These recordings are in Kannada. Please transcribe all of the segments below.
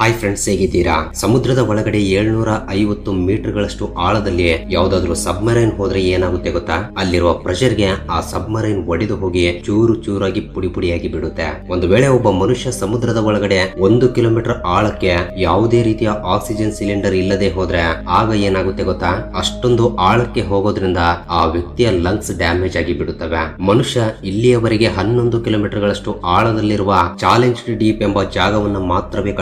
ಹಾಯ್ ಫ್ರೆಂಡ್ಸ್ ಹೇಗಿದ್ದೀರಾ? ಸಮುದ್ರದ ಒಳಗಡೆ ಏಳ್ನೂರ ಐವತ್ತು ಮೀಟರ್ಗಳಷ್ಟು ಆಳದಲ್ಲಿ ಯಾವ್ದಾದ್ರು ಸಬ್ಮರೈನ್ ಹೋದ್ರೆ ಏನಾಗುತ್ತೆ ಗೊತ್ತಾ? ಅಲ್ಲಿರುವ ಪ್ರೆಷರ್ಗೆ ಆ ಸಬ್ಮರೈನ್ ಒಡೆದು ಹೋಗಿ ಚೂರು ಚೂರಾಗಿ ಪುಡಿ ಪುಡಿಯಾಗಿ ಬಿಡುತ್ತೆ. ಒಂದು ವೇಳೆ ಒಬ್ಬ ಮನುಷ್ಯ ಸಮುದ್ರದ ಒಳಗಡೆ ಒಂದು ಕಿಲೋಮೀಟರ್ ಆಳಕ್ಕೆ ಯಾವುದೇ ರೀತಿಯ ಆಕ್ಸಿಜನ್ ಸಿಲಿಂಡರ್ ಇಲ್ಲದೆ ಹೋದ್ರೆ ಆಗ ಏನಾಗುತ್ತೆ ಗೊತ್ತಾ? ಅಷ್ಟೊಂದು ಆಳಕ್ಕೆ ಹೋಗೋದ್ರಿಂದ ಆ ವ್ಯಕ್ತಿಯ ಲಂಗ್ಸ್ ಡ್ಯಾಮೇಜ್ ಆಗಿ ಬಿಡುತ್ತವೆ. ಮನುಷ್ಯ ಇಲ್ಲಿಯವರೆಗೆ ಹನ್ನೊಂದು ಕಿಲೋಮೀಟರ್ಗಳಷ್ಟು ಆಳದಲ್ಲಿರುವ ಚಾಲೆಂಜ್ ಡೀಪ್ ಎಂಬ ಜಾಗವನ್ನು ಮಾತ್ರವೇ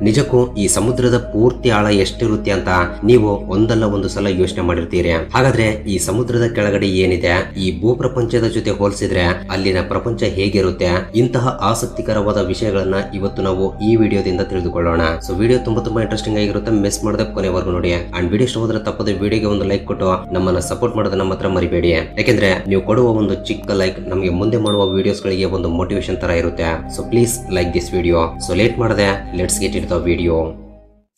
ನಿಜಕ್ಕೂ ಈ ಸಮುದ್ರದ ಪೂರ್ತಿ ಆಳ ಎಷ್ಟಿರುತ್ತೆ ಅಂತ ನೀವು ಒಂದಲ್ಲ ಒಂದು ಸಲ ಯೋಚನೆ ಮಾಡಿರ್ತೀರಿ. ಹಾಗಾದ್ರೆ ಈ ಸಮುದ್ರದ ಕೆಳಗಡೆ ಏನಿದೆ? ಈ ಭೂಪ್ರಪಂಚದ ಜೊತೆ ಹೋಲಿಸಿದ್ರೆ ಅಲ್ಲಿನ ಪ್ರಪಂಚ ಹೇಗಿರುತ್ತೆ? ಇಂತಹ ಆಸಕ್ತಿಕರವಾದ ವಿಷಯಗಳನ್ನ ಇವತ್ತು ನಾವು ಈ ವಿಡಿಯೋದಿಂದ ತಿಳಿದುಕೊಳ್ಳೋಣ. ಸೊ ವಿಡಿಯೋ ತುಂಬಾ ತುಂಬಾ ಇಂಟ್ರೆಸ್ಟಿಂಗ್ ಆಗಿರುತ್ತೆ. ಮಿಸ್ ಮಾಡದೆ ಕೊನೆವರೆಗೂ ನೋಡಿ. ಅಂಡ್ ವಿಡಿಯೋ ಇಷ್ಟ ಹೋದ್ರೆ ತಪ್ಪದೆ ವಿಡಿಯೋಗೆ ಒಂದು ಲೈಕ್ ಕೊಟ್ಟು ನಮ್ಮನ್ನ ಸಪೋರ್ಟ್ ಮಾಡೋದನ್ನ ನಮ್ಮ ಹತ್ರ ಮರಿಬೇಡಿ. ಯಾಕೆಂದ್ರೆ ನೀವು ಕೊಡುವ ಒಂದು ಚಿಕ್ಕ ಲೈಕ್ ನಮಗೆ ಮುಂದೆ ಮಾಡುವ ವಿಡಿಯೋಸ್ ಗಳಿಗೆ ಒಂದು ಮೋಟಿವೇಶನ್ ತರ ಇರುತ್ತೆ. So please like this video so late ಮಾಡದೆ let's get into the video.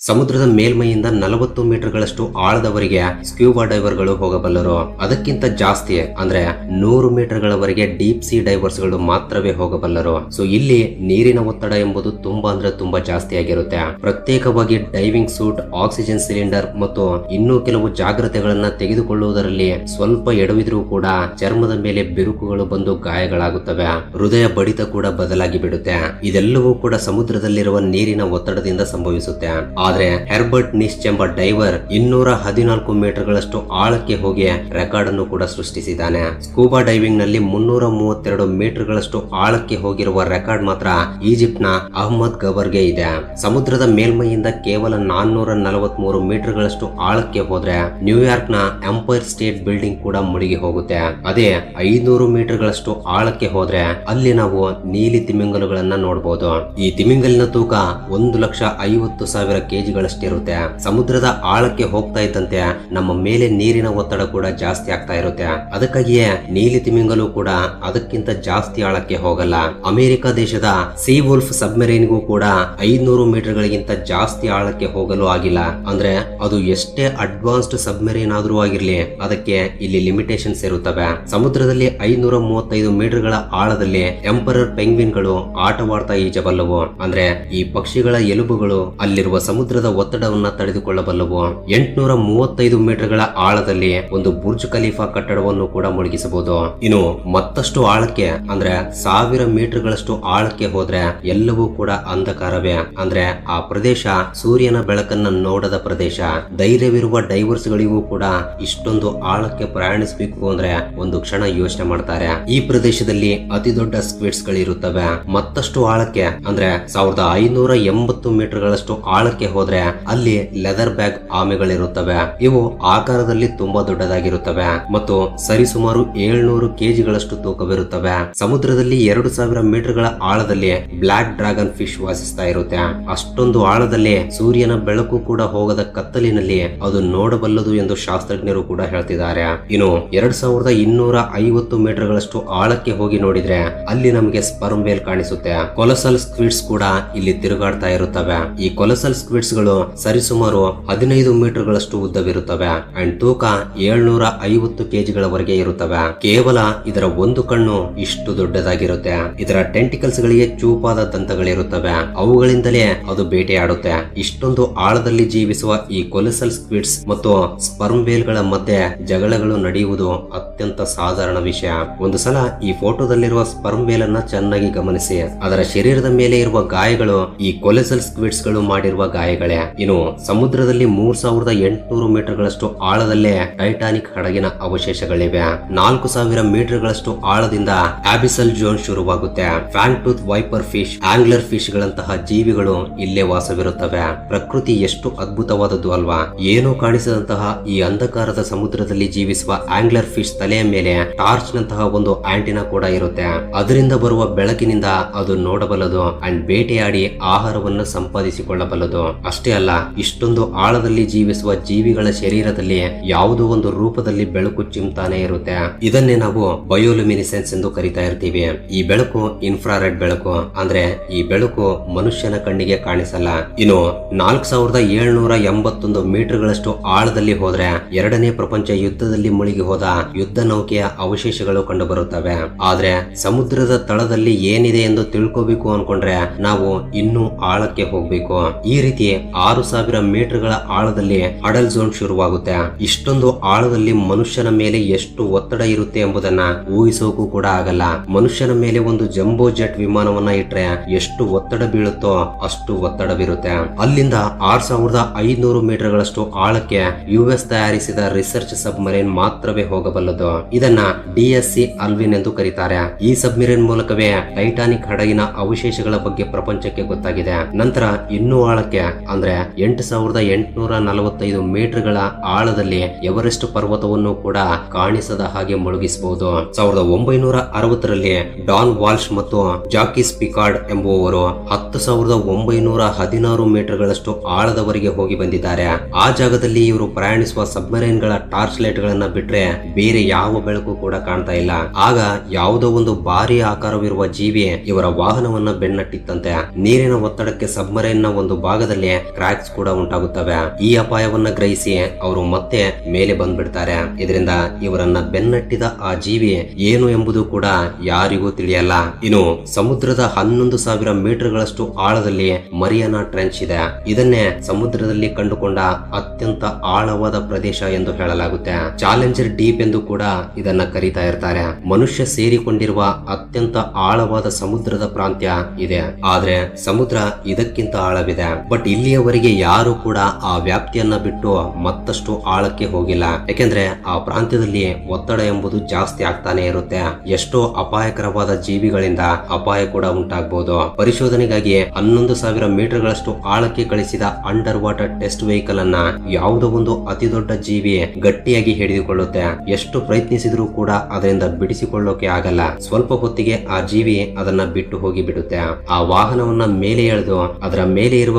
ಸಮುದ್ರದ ಮೇಲ್ಮೈಯಿಂದ ನಲವತ್ತು ಮೀಟರ್ಗಳಷ್ಟು ಆಳದವರೆಗೆ ಸ್ಕ್ಯೂಬಾ ಡೈವರ್ಗಳು ಹೋಗಬಲ್ಲರು. ಅದಕ್ಕಿಂತ ಜಾಸ್ತಿ ಅಂದ್ರೆ ನೂರು ಮೀಟರ್ಗಳವರೆಗೆ ಡೀಪ್ ಸಿ ಡೈವರ್ಸ್ಗಳು ಮಾತ್ರವೇ ಹೋಗಬಲ್ಲರು. ಸೊ ಇಲ್ಲಿ ನೀರಿನ ಒತ್ತಡ ಎಂಬುದು ತುಂಬಾ ಅಂದ್ರೆ ತುಂಬಾ ಜಾಸ್ತಿ ಆಗಿರುತ್ತೆ. ಪ್ರತ್ಯೇಕವಾಗಿ ಡೈವಿಂಗ್ ಸೂಟ್, ಆಕ್ಸಿಜನ್ ಸಿಲಿಂಡರ್ ಮತ್ತು ಇನ್ನೂ ಕೆಲವು ಜಾಗ್ರತೆಗಳನ್ನ ತೆಗೆದುಕೊಳ್ಳುವುದರಲ್ಲಿ ಸ್ವಲ್ಪ ಎಡವಿದ್ರೂ ಕೂಡ ಚರ್ಮದ ಮೇಲೆ ಬಿರುಕುಗಳು ಬಂದು ಗಾಯಗಳಾಗುತ್ತವೆ. ಹೃದಯ ಬಡಿತ ಕೂಡ ಬದಲಾಗಿ ಬಿಡುತ್ತೆ ಇದೆಲ್ಲವೂ ಕೂಡ ಸಮುದ್ರದಲ್ಲಿರುವ ನೀರಿನ ಒತ್ತಡದಿಂದ ಸಂಭವಿಸುತ್ತೆ. ಆದ್ರೆ ಹೆರ್ಬರ್ಟ್ ನಿಶ್ಚ್ ಎಂಬ ಡೈವರ್ ಇನ್ನೂರ ಹದಿನಾಲ್ಕು ಮೀಟರ್ ಗಳಷ್ಟು ಆಳಕ್ಕೆ ಹೋಗಿ ರೆಕಾರ್ಡ್ ಅನ್ನು ಕೂಡ ಸೃಷ್ಟಿಸಿದ್ದಾನೆ. ಸ್ಕೂಬಾ ಡೈವಿಂಗ್ನಲ್ಲಿ ಮುನ್ನೂರ ಮೂವತ್ತೆರಡು ಮೀಟರ್ ಗಳಷ್ಟು ಆಳಕ್ಕೆ ಹೋಗಿರುವ ರೆಕಾರ್ಡ್ ಮಾತ್ರ ಈಜಿಪ್ಟ್ನ ಅಹ್ಮದ್ ಗಬರ್ಗೆ ಇದೆ. ಸಮುದ್ರದ ಮೇಲ್ಮೈಯಿಂದ ಕೇವಲ ನಾನ್ನೂರ ನಲವತ್ಮೂರು ಮೀಟರ್ಗಳಷ್ಟು ಆಳಕ್ಕೆ ಹೋದ್ರೆ ನ್ಯೂಯಾರ್ಕ್ನ ಎಂಪೈರ್ ಸ್ಟೇಟ್ ಬಿಲ್ಡಿಂಗ್ ಕೂಡ ಮುಳುಗಿ ಹೋಗುತ್ತೆ. ಅದೇ ಐನೂರು ಮೀಟರ್ಗಳಷ್ಟು ಆಳಕ್ಕೆ ಹೋದ್ರೆ ಅಲ್ಲಿ ನಾವು ನೀಲಿ ತಿಮಿಂಗಲುಗಳನ್ನ ನೋಡಬಹುದು ಈ ತಿಮಿಂಗಲಿನ ತೂಕ ಒಂದು ಲಕ್ಷ ಐವತ್ತು ಸಾವಿರ ಕೆಜಿಗಳಷ್ಟಿರುತ್ತೆ ಸಮುದ್ರದ ಆಳಕ್ಕೆ ಹೋಗ್ತಾ ಇದ್ದಂತೆ ನಮ್ಮ ಮೇಲೆ ನೀರಿನ ಒತ್ತಡ ಕೂಡ ಜಾಸ್ತಿ ಆಗ್ತಾ ಇರುತ್ತೆ. ಅದಕ್ಕಾಗಿಯೇ ನೀಲಿ ತಿಮಿಂಗಲು ಕೂಡ ಅದಕ್ಕಿಂತ ಜಾಸ್ತಿ ಆಳಕ್ಕೆ ಹೋಗಲ್ಲ. ಅಮೆರಿಕ ದೇಶದ ಸೀ ವುಲ್ಫ್ ಸಬ್ಮೆರೈನ್ಗೂ ಕೂಡ ಐನೂರು ಮೀಟರ್ಗಳಿಗಿಂತ ಜಾಸ್ತಿ ಆಳಕ್ಕೆ ಹೋಗಲು ಆಗಿಲ್ಲ. ಅಂದ್ರೆ ಅದು ಎಷ್ಟೇ ಅಡ್ವಾನ್ಸ್ಡ್ ಸಬ್ಮೆರೀನ್ ಆದ್ರೂ ಆಗಿರ್ಲಿ, ಅದಕ್ಕೆ ಇಲ್ಲಿ ಲಿಮಿಟೇಷನ್ಸ್ ಇರುತ್ತವೆ. ಸಮುದ್ರದಲ್ಲಿ ಐನೂರ ಮೂವತ್ತೈದು ಮೀಟರ್ಗಳ ಆಳದಲ್ಲಿ ಎಂಪರರ್ ಪೆಂಗ್ವಿನ್ಗಳು ಆಟವಾಡ್ತಾ ಈಜಬಲ್ಲವು. ಅಂದ್ರೆ ಈ ಪಕ್ಷಿಗಳ ಎಲುಬುಗಳು ಅಲ್ಲಿರುವ ಸಮುದ್ರದ ಒತ್ತಡವನ್ನ ತಡೆದುಕೊಳ್ಳಬಲ್ಲವು. ಎಂಟುನೂರ ಮೂವತ್ತೈದು ಮೀಟರ್ಗಳ ಆಳದಲ್ಲಿ ಒಂದು ಬುರ್ಜ್ ಖಲೀಫಾ ಕಟ್ಟಡವನ್ನು ಕೂಡ ಮುಳುಗಿಸಬಹುದು. ಇನ್ನು ಮತ್ತಷ್ಟು ಆಳಕ್ಕೆ, ಅಂದ್ರೆ ಸಾವಿರ ಮೀಟರ್ಗಳಷ್ಟು ಆಳಕ್ಕೆ ಹೋದ್ರೆ ಎಲ್ಲವೂ ಕೂಡ ಅಂಧಕಾರವೇ. ಅಂದ್ರೆ ಆ ಪ್ರದೇಶ ಸೂರ್ಯನ ಬೆಳಕನ್ನ ನೋಡದ ಪ್ರದೇಶ. ಧೈರ್ಯವಿರುವ ಡೈವರ್ಸ್ ಗಳಿಗೂ ಕೂಡ ಇಷ್ಟೊಂದು ಆಳಕ್ಕೆ ಪ್ರಯಾಣಿಸಬೇಕು ಅಂದ್ರೆ ಒಂದು ಕ್ಷಣ ಯೋಚನೆ ಮಾಡ್ತಾರೆ. ಈ ಪ್ರದೇಶದಲ್ಲಿ ಅತಿ ದೊಡ್ಡ ಸ್ಕ್ವಿಡ್ಸ್ ಗಳಿರುತ್ತವೆ ಮತ್ತಷ್ಟು ಆಳಕ್ಕೆ, ಅಂದ್ರೆ ಸಾವಿರದ ಐನೂರ ಎಂಬತ್ತು ಮೀಟರ್ಗಳಷ್ಟು ಆಳಕ್ಕೆ ಹೋದ್ರೆ ಅಲ್ಲಿ ಲೆದರ್ ಬ್ಯಾಗ್ ಆಮೆಗಳಿರುತ್ತವೆ. ಇವು ಆಕಾರದಲ್ಲಿ ತುಂಬಾ ದೊಡ್ಡದಾಗಿರುತ್ತವೆ ಮತ್ತು ಸರಿಸುಮಾರು ಏಳ್ನೂರು ಕೆಜಿಗಳಷ್ಟು ತೂಕವಿರುತ್ತವೆ. ಸಮುದ್ರದಲ್ಲಿ ಎರಡು ಸಾವಿರ ಮೀಟರ್ಗಳ ಆಳದಲ್ಲಿ ಬ್ಲಾಕ್ ಡ್ರಾಗನ್ ಫಿಶ್ ವಾಸಿಸ್ತಾ ಇರುತ್ತೆ. ಅಷ್ಟೊಂದು ಆಳದಲ್ಲಿ ಸೂರ್ಯನ ಬೆಳಕು ಕೂಡ ಹೋಗದ ಕತ್ತಲಿನಲ್ಲಿ ಅದು ನೋಡಬಲ್ಲದು ಎಂದು ಶಾಸ್ತ್ರಜ್ಞರು ಕೂಡ ಹೇಳ್ತಿದ್ದಾರೆ. ಇನ್ನು ಎರಡ್ ಸಾವಿರದ ಇನ್ನೂರ ಐವತ್ತು ಮೀಟರ್ಗಳಷ್ಟು ಆಳಕ್ಕೆ ಹೋಗಿ ನೋಡಿದ್ರೆ ಅಲ್ಲಿ ನಮಗೆ ಸ್ಪರ್ಮ್ ಬೇಲ್ ಕಾಣಿಸುತ್ತೆ. ಕೊಲಸಲ್ ಸ್ಕ್ವಿಡ್ಸ್ ಕೂಡ ಇಲ್ಲಿ ತಿರುಗಾಡ್ತಾ ಇರುತ್ತವೆ. ಈ ಕೊಲಸಲ್ ಸ್ಕ್ವಿಡ್ಸ್ಗಳು ಸರಿಸುಮಾರು ಹದಿನೈದು ಮೀಟರ್ ಗಳಷ್ಟು ಉದ್ದವಿರುತ್ತವೆ. ಅಂಡ್ ತೂಕ ಏಳ್ನೂರ ಐವತ್ತು ಕೆಜಿಗಳವರೆಗೆ ಇರುತ್ತವೆ. ಕೇವಲ ಇದರ ಒಂದು ಕಣ್ಣು ಇಷ್ಟು ದೊಡ್ಡದಾಗಿರುತ್ತೆ. ಇದರ ಟೆಂಟಿಕಲ್ಸ್ ಗಳಿಗೆ ಚೂಪಾದ ದಂತಗಳಿರುತ್ತವೆ. ಅವುಗಳಿಂದಲೇ ಅದು ಬೇಟೆಯಾಡುತ್ತೆ. ಇಷ್ಟೊಂದು ಆಳದಲ್ಲಿ ಜೀವಿಸುವ ಈ ಕೊಲೆಸಲ್ ಸ್ಕ್ವಿಡ್ಸ್ ಮತ್ತು ಸ್ಪರ್ಮ್ ವೇಲ್ಗಳ ಮಧ್ಯೆ ಜಗಳಗಳು ನಡೆಯುವುದು ಅತ್ಯಂತ ಸಾಧಾರಣ ವಿಷಯ. ಒಂದು ಸಲ ಈ ಫೋಟೋದಲ್ಲಿರುವ ಸ್ಪರ್ಮ್ ವೇಲ್ ಅನ್ನ ಚೆನ್ನಾಗಿ ಗಮನಿಸಿ. ಅದರ ಶರೀರದ ಮೇಲೆ ಇರುವ ಗಾಯಗಳು ಈ ಕೊಲೆಸಲ್ ಸ್ಕ್ವಿಡ್ಸ್ಗಳು ಮಾಡಿರುವ ಗಾಯಗಳೇ ಇನ್ನು ಸಮುದ್ರದಲ್ಲಿ ಮೂರ್ ಸಾವಿರದ ಎಂಟುನೂರು ಮೀಟರ್ ಗಳಷ್ಟು ಆಳದಲ್ಲೇ ಟೈಟಾನಿಕ್ ಹಡಗಿನ ಅವಶೇಷಗಳಿವೆ. ನಾಲ್ಕು ಸಾವಿರ ಮೀಟರ್ ಗಳಷ್ಟು ಆಳದಿಂದ ಆಬಿಸಲ್ ಜೋನ್ ಶುರುವಾಗುತ್ತೆ. Fangtooth viper fish, angler fish ಗಳಂತಹ ಜೀವಿಗಳು ಇಲ್ಲೇ ವಾಸವಿರುತ್ತವೆ. ಪ್ರಕೃತಿ ಎಷ್ಟು ಅದ್ಭುತವಾದದ್ದು ಅಲ್ವಾ. ಏನೂ ಕಾಣಿಸದಂತಹ ಈ ಅಂಧಕಾರದ ಸಮುದ್ರದಲ್ಲಿ ಜೀವಿಸುವ ಆಂಗ್ಲರ್ ಫಿಶ್ ತಲೆಯ ಮೇಲೆ ಟಾರ್ಚ್ ನಂತಹ ಒಂದು ಆಂಟಿನ ಕೂಡ ಇರುತ್ತೆ. ಅದರಿಂದ ಬರುವ ಬೆಳಕಿನಿಂದ ಅದು ನೋಡಬಲ್ಲದು ಅಂಡ್ ಬೇಟೆಯಾಡಿ ಆಹಾರವನ್ನು ಸಂಪಾದಿಸಿಕೊಳ್ಳಬಲ್ಲದು. ಅಷ್ಟೇ ಅಲ್ಲ, ಇಷ್ಟೊಂದು ಆಳದಲ್ಲಿ ಜೀವಿಸುವ ಜೀವಿಗಳ ಶರೀರದಲ್ಲಿ ಯಾವುದೋ ಒಂದು ರೂಪದಲ್ಲಿ ಬೆಳಕು ಚಿಮ್ತಾನೆ ಇರುತ್ತೆ. ಇದನ್ನೇ ನಾವು ಬಯೋಲುಮಿನಿಸೆನ್ಸ್ ಎಂದು ಕರಿತಾ ಇರ್ತೀವಿ. ಈ ಬೆಳಕು ಇನ್ಫ್ರಾರೆಡ್ ಬೆಳಕು. ಅಂದ್ರೆ ಈ ಬೆಳಕು ಮನುಷ್ಯನ ಕಣ್ಣಿಗೆ ಕಾಣಿಸಲ್ಲ. ಇನ್ನು ನಾಲ್ಕ್ ಸಾವಿರದ ಏಳ್ನೂರ ಎಂಬತ್ತೊಂದು ಮೀಟರ್ಗಳಷ್ಟು ಆಳದಲ್ಲಿ ಹೋದ್ರೆ ಎರಡನೇ ಪ್ರಪಂಚ ಯುದ್ಧದಲ್ಲಿ ಮುಳುಗಿ ಹೋದ ಯುದ್ಧ ನೌಕೆಯ ಅವಶೇಷಗಳು ಕಂಡು ಬರುತ್ತವೆ ಆದ್ರೆ ಸಮುದ್ರದ ತಳದಲ್ಲಿ ಏನಿದೆ ಎಂದು ತಿಳ್ಕೋಬೇಕು ಅನ್ಕೊಂಡ್ರೆ ನಾವು ಇನ್ನೂ ಆಳಕ್ಕೆ ಹೋಗ್ಬೇಕು. ಈ ರೀತಿ ಆರು ಸಾವಿರ ಮೀಟರ್ಗಳ ಆಳದಲ್ಲಿ ಅಡಲ್ ಝೋನ್ ಶುರುವಾಗುತ್ತೆ. ಇಷ್ಟೊಂದು ಆಳದಲ್ಲಿ ಮನುಷ್ಯನ ಮೇಲೆ ಎಷ್ಟು ಒತ್ತಡ ಇರುತ್ತೆ ಎಂಬುದನ್ನ ಊಹಿಸೋಕು ಕೂಡ ಆಗಲ್ಲ. ಮನುಷ್ಯನ ಮೇಲೆ ಒಂದು ಜಂಬೋ ಜೆಟ್ ವಿಮಾನವನ್ನ ಇಟ್ರೆ ಎಷ್ಟು ಒತ್ತಡ ಬೀಳುತ್ತೋ ಅಷ್ಟು ಒತ್ತಡವಿರುತ್ತೆ ಅಲ್ಲಿಂದ ಆರ್ ಸಾವಿರದ ಐನೂರು ಮೀಟರ್ ಗಳಷ್ಟು ಆಳಕ್ಕೆ ಯುಎಸ್ ತಯಾರಿಸಿದ ರಿಸರ್ಚ್ ಸಬ್ಮರೀನ್ ಮಾತ್ರವೇ ಹೋಗಬಲ್ಲದು. ಇದನ್ನ ಡಿಎಸ್ಸಿ ಅಲ್ವಿನ್ ಎಂದು ಕರೀತಾರೆ. ಈ ಸಬ್ಮರೀನ್ ಮೂಲಕವೇ ಟೈಟಾನಿಕ್ ಹಡಗಿನ ಅವಶೇಷಗಳ ಬಗ್ಗೆ ಪ್ರಪಂಚಕ್ಕೆ ಗೊತ್ತಾಗಿದೆ. ನಂತರ ಇನ್ನೂ ಆಳಕ್ಕೆ ಅಂದ್ರೆ ಎಂಟು ಸಾವಿರದ ಎಂಟುನೂರ ನಲವತ್ತೈದು ಮೀಟರ್ಗಳ ಆಳದಲ್ಲಿ ಎವರೆಸ್ಟ್ ಪರ್ವತವನ್ನು ಕೂಡ ಕಾಣಿಸದ ಹಾಗೆ ಮುಳುಗಿಸಬಹುದು. ಸಾವಿರದ ಒಂಬೈನೂರ ಅರವತ್ತರಲ್ಲಿ ಡಾನ್ ವಾಲ್ಶ್ ಮತ್ತು ಜಾಕಿಸ್ ಪಿಕಾರ್ಡ್ ಎಂಬುವವರು ಹತ್ತು ಸಾವಿರದ ಒಂಬೈನೂರ ಹದಿನಾರು ಮೀಟರ್ಗಳಷ್ಟು ಆಳದವರೆಗೆ ಹೋಗಿ ಬಂದಿದ್ದಾರೆ. ಆ ಜಾಗದಲ್ಲಿ ಇವರು ಪ್ರಯಾಣಿಸುವ ಸಬ್ಮರೈನ್ಗಳ ಟಾರ್ಚ್ ಲೈಟ್ ಗಳನ್ನ ಬಿಟ್ರೆ ಬೇರೆ ಯಾವ ಬೆಳಕು ಕೂಡ ಕಾಣ್ತಾ ಇಲ್ಲ. ಆಗ ಯಾವುದೋ ಒಂದು ಭಾರಿ ಆಕಾರವಿರುವ ಜೀವಿ ಇವರ ವಾಹನವನ್ನ ಬೆನ್ನಟ್ಟಿತ್ತಂತೆ. ನೀರಿನ ಒತ್ತಡಕ್ಕೆ ಸಬ್ಮರೈನ್ನ ಒಂದು ಭಾಗದಲ್ಲಿ ಕ್ರ್ಯಾಕ್ಸ್ ಕೂಡ ಉಂಟಾಗುತ್ತವೆ. ಈ ಅಪಾಯವನ್ನ ಗ್ರಹಿಸಿ ಅವರು ಮತ್ತೆ ಮೇಲೆ ಬಂದ್ಬಿಡ್ತಾರೆ. ಇದರಿಂದ ಇವರನ್ನ ಬೆನ್ನಟ್ಟಿದ ಆ ಜೀವಿ ಏನು ಎಂಬುದು ಕೂಡ ಯಾರಿಗೂ ತಿಳಿಯಲ್ಲ. ಇನ್ನು ಸಮುದ್ರದ ಹನ್ನೊಂದು ಸಾವಿರ ಮೀಟರ್ಗಳಷ್ಟು ಆಳದಲ್ಲಿ ಮರಿಯಾನ ಟ್ರೆಂಚ್ ಇದೆ. ಇದನ್ನೇ ಸಮುದ್ರದಲ್ಲಿ ಕಂಡುಕೊಂಡ ಅತ್ಯಂತ ಆಳವಾದ ಪ್ರದೇಶ ಎಂದು ಹೇಳಲಾಗುತ್ತೆ. ಚಾಲೆಂಜರ್ ಡೀಪ್ ಎಂದು ಕೂಡ ಇದನ್ನ ಕರೀತಾ ಇರ್ತಾರೆ. ಮನುಷ್ಯ ಸೇರಿಕೊಂಡಿರುವ ಅತ್ಯಂತ ಆಳವಾದ ಸಮುದ್ರದ ಪ್ರಾಂತ್ಯ ಇದೆ. ಆದ್ರೆ ಸಮುದ್ರ ಇದಕ್ಕಿಂತ ಆಳವಿದೆ. ಬಟ್ ಇಲ್ಲಿಯವರೆಗೆ ಯಾರು ಕೂಡ ಆ ವ್ಯಾಪ್ತಿಯನ್ನ ಬಿಟ್ಟು ಮತ್ತಷ್ಟು ಆಳಕ್ಕೆ ಹೋಗಿಲ್ಲ. ಯಾಕೆಂದ್ರೆ ಆ ಪ್ರಾಂತ್ಯದಲ್ಲಿ ಒತ್ತಡ ಎಂಬುದು ಜಾಸ್ತಿ ಆಗ್ತಾನೆ ಇರುತ್ತೆ. ಎಷ್ಟೋ ಅಪಾಯಕರವಾದ ಜೀವಿಗಳಿಂದ ಅಪಾಯ ಕೂಡ ಉಂಟಾಗಬಹುದು ಪರಿಶೋಧನೆಗಾಗಿ ಹನ್ನೊಂದು ಸಾವಿರ ಮೀಟರ್ಗಳಷ್ಟು ಆಳಕ್ಕೆ ಕಳಿಸಿದ ಅಂಡರ್ ವಾಟರ್ ಟೆಸ್ಟ್ ವೆಹಿಕಲ್ ಅನ್ನ ಯಾವುದೋ ಒಂದು ಅತಿ ದೊಡ್ಡ ಜೀವಿ ಗಟ್ಟಿಯಾಗಿ ಹಿಡಿದುಕೊಳ್ಳುತ್ತೆ. ಎಷ್ಟು ಪ್ರಯತ್ನಿಸಿದ್ರೂ ಕೂಡ ಅದರಿಂದ ಬಿಡಿಸಿಕೊಳ್ಳೋಕೆ ಆಗಲ್ಲ. ಸ್ವಲ್ಪ ಹೊತ್ತಿಗೆ ಆ ಜೀವಿ ಅದನ್ನ ಬಿಟ್ಟು ಹೋಗಿ ಬಿಡುತ್ತೆ ಆ ವಾಹನವನ್ನ ಮೇಲೆ ಎಳೆದು ಅದರ ಮೇಲೆ ಇರುವ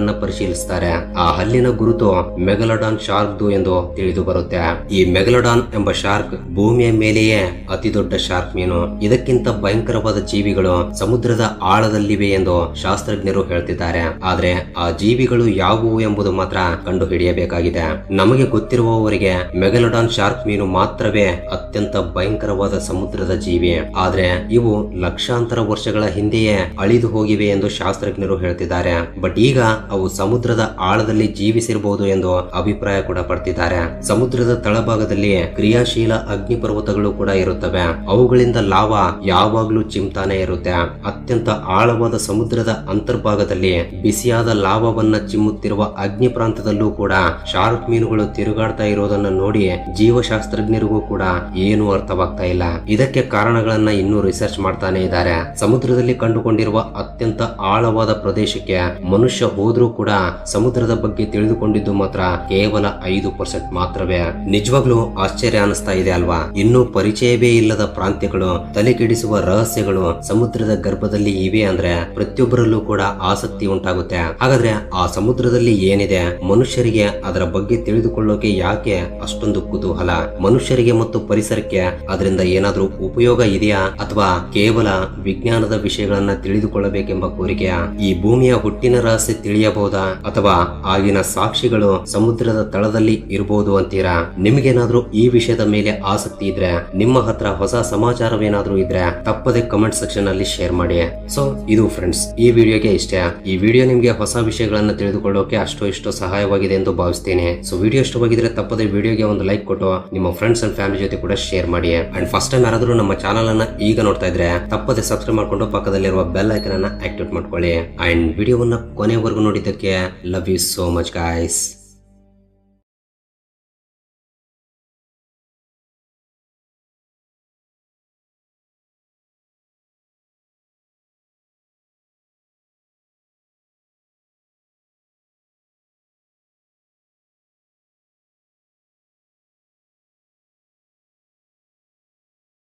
ಗುರುತುಗಳನ್ನ ಪರಿಶೀಲಿಸ್ತಾರೆ. ಆ ಹಲ್ಲಿನ ಗುರುತು ಮೆಗಲಡಾನ್ ಶಾರ್ಕ್ ಎಂದು ತಿಳಿದು ಬರುತ್ತೆ. ಈ ಮೆಗಲಡಾನ್ ಎಂಬ ಶಾರ್ಕ್ ಭೂಮಿಯ ಮೇಲೆಯೇ ಅತಿ ದೊಡ್ಡ ಶಾರ್ಕ್ ಮೀನು. ಇದಕ್ಕಿಂತ ಭಯಂಕರವಾದ ಜೀವಿಗಳು ಸಮುದ್ರದ ಆಳದಲ್ಲಿವೆ ಎಂದು ಶಾಸ್ತ್ರಜ್ಞರು ಹೇಳ್ತಿದ್ದಾರೆ. ಆದ್ರೆ ಆ ಜೀವಿಗಳು ಯಾವುವು ಎಂಬುದು ಮಾತ್ರ ಕಂಡು ಹಿಡಿಯಬೇಕಾಗಿದೆ ನಮಗೆ ಗೊತ್ತಿರುವವರಿಗೆ ಮೆಗಲಡಾನ್ ಶಾರ್ಕ್ ಮೀನು ಮಾತ್ರವೇ ಅತ್ಯಂತ ಭಯಂಕರವಾದ ಸಮುದ್ರದ ಜೀವಿ. ಆದ್ರೆ ಇವು ಲಕ್ಷಾಂತರ ವರ್ಷಗಳ ಹಿಂದೆಯೇ ಅಳಿದು ಹೋಗಿವೆ ಎಂದು ಶಾಸ್ತ್ರಜ್ಞರು ಹೇಳ್ತಿದ್ದಾರೆ. ಬಟ್ ಈಗ ಅವು ಸಮುದ್ರದ ಆಳದಲ್ಲಿ ಜೀವಿಸಿರಬಹುದು ಎಂದು ಅಭಿಪ್ರಾಯ ಕೂಡ ಪಡ್ತಿದ್ದಾರೆ. ಸಮುದ್ರದ ತಳಭಾಗದಲ್ಲಿ ಕ್ರಿಯಾಶೀಲ ಅಗ್ನಿ ಪರ್ವತಗಳು ಕೂಡ ಇರುತ್ತವೆ. ಅವುಗಳಿಂದ ಲಾವಾ ಯಾವಾಗ್ಲೂ ಚಿಮ್ತಾನೆ ಇರುತ್ತೆ. ಅತ್ಯಂತ ಆಳವಾದ ಸಮುದ್ರದ ಅಂತರ್ಭಾಗದಲ್ಲಿ ಬಿಸಿಯಾದ ಲಾವವನ್ನ ಚಿಮ್ಮುತ್ತಿರುವ ಅಗ್ನಿ ಪ್ರಾಂತದಲ್ಲೂ ಕೂಡ ಶಾರ್ಕ್ ಮೀನುಗಳು ತಿರುಗಾಡ್ತಾ ಇರೋದನ್ನ ನೋಡಿ ಜೀವಶಾಸ್ತ್ರಜ್ಞರಿಗೂ ಕೂಡ ಏನು ಅರ್ಥವಾಗ್ತಾ ಇಲ್ಲ. ಇದಕ್ಕೆ ಕಾರಣಗಳನ್ನ ಇನ್ನೂ ರಿಸರ್ಚ್ ಮಾಡ್ತಾನೆ ಇದ್ದಾರೆ. ಸಮುದ್ರದಲ್ಲಿ ಕಂಡುಕೊಂಡಿರುವ ಅತ್ಯಂತ ಆಳವಾದ ಪ್ರದೇಶಕ್ಕೆ ಮನುಷ್ಯ ಹೋದ್ರೂ ಕೂಡ ಸಮುದ್ರದ ಬಗ್ಗೆ ತಿಳಿದುಕೊಂಡಿದ್ದು ಮಾತ್ರ ಕೇವಲ ಐದು ಪರ್ಸೆಂಟ್ ಮಾತ್ರವೇ. ನಿಜವಾಗ್ಲೂ ಆಶ್ಚರ್ಯ ಅನಿಸ್ತಾ ಇದೆ ಅಲ್ವಾ? ಇನ್ನೂ ಪರಿಚಯವೇ ಇಲ್ಲದ ಪ್ರಾಂತ್ಯಗಳು ತಲೆ ಕೆಡಿಸುವ ರಹಸ್ಯಗಳು ಸಮುದ್ರದ ಗರ್ಭದಲ್ಲಿ ಇವೆ ಅಂದ್ರೆ ಪ್ರತಿಯೊಬ್ಬರಲ್ಲೂ ಕೂಡ ಆಸಕ್ತಿ ಉಂಟಾಗುತ್ತೆ. ಹಾಗಾದ್ರೆ ಆ ಸಮುದ್ರದಲ್ಲಿ ಏನಿದೆ? ಮನುಷ್ಯರಿಗೆ ಅದರ ಬಗ್ಗೆ ತಿಳಿದುಕೊಳ್ಳೋಕೆ ಯಾಕೆ ಅಷ್ಟೊಂದು ಕುತೂಹಲ? ಮನುಷ್ಯರಿಗೆ ಮತ್ತು ಪರಿಸರಕ್ಕೆ ಅದರಿಂದ ಏನಾದ್ರೂ ಉಪಯೋಗ ಇದೆಯಾ? ಅಥವಾ ಕೇವಲ ವಿಜ್ಞಾನದ ವಿಷಯಗಳನ್ನ ತಿಳಿದುಕೊಳ್ಳಬೇಕೆಂಬ ಕೋರಿಕೆಯ? ಈ ಭೂಮಿಯ ಹುಟ್ಟಿನ ರಹಸ್ಯ ತಿಳಿಯಬಹುದಾ? ಅಥವಾ ಆಗಿನ ಸಾಕ್ಷಿಗಳು ಸಮುದ್ರದ ತಳದಲ್ಲಿ ಇರಬಹುದು ಅಂತೀರಾ? ನಿಮ್ಗೇನಾದ್ರೂ ಈ ವಿಷಯದ ಮೇಲೆ ಆಸಕ್ತಿ ಇದ್ರೆ, ನಿಮ್ಮ ಹತ್ರ ಹೊಸ ಸಮಾಚಾರವೇನಾದ್ರೂ ಇದ್ರೆ ತಪ್ಪದೆ ಕಮೆಂಟ್ ಸೆಕ್ಷನ್ ಅಲ್ಲಿ ಶೇರ್ ಮಾಡಿ. ಸೊ ಇದು ಫ್ರೆಂಡ್ಸ್ ಈ ವಿಡಿಯೋಗೆ ಇಷ್ಟೇ. ಈ ವಿಡಿಯೋ ನಿಮ್ಗೆ ಹೊಸ ವಿಷಯಗಳನ್ನ ತಿಳಿದುಕೊಳ್ಳೋಕೆ ಅಷ್ಟೋ ಇಷ್ಟೋ ಸಹಾಯವಾಗಿದೆ ಎಂದು ಭಾವಿಸ್ತೇನೆ. ಸೊ ವಿಡಿಯೋ ಇಷ್ಟವಾಗಿದ್ರೆ ತಪ್ಪದೆ ವಿಡಿಯೋಗೆ ಒಂದು ಲೈಕ್ ಕೊಟ್ಟು ನಿಮ್ಮ ಫ್ರೆಂಡ್ಸ್ ಅಂಡ್ ಫ್ಯಾಮಿಲಿ ಜೊತೆ ಕೂಡ ಶೇರ್ ಮಾಡಿ. ಅಂಡ್ ಫಸ್ಟ್ ಟೈಮ್ ಯಾರಾದ್ರೂ ನಮ್ಮ ಚಾನಲ್ ಅನ್ನ ಈಗ ನೋಡ್ತಾ ಇದ್ರೆ, ತಪ್ಪದೆ ಸಬ್ಸ್ಕ್ರೈಬ್ ಮಾಡ್ಕೊಂಡು ಪಕ್ಕದಲ್ಲಿರುವ ಬೆಲ್ ಐಕನ್ ಅನ್ನ ಆಕ್ಟಿವೇಟ್ ಮಾಡ್ಕೊಳ್ಳಿ. ಅಂಡ್ ವಿಡಿಯೋವನ್ನ ಕೊನೆವರೆಗೂ ನೋಡಿದ್ದಕ್ಕೆ love you so much guys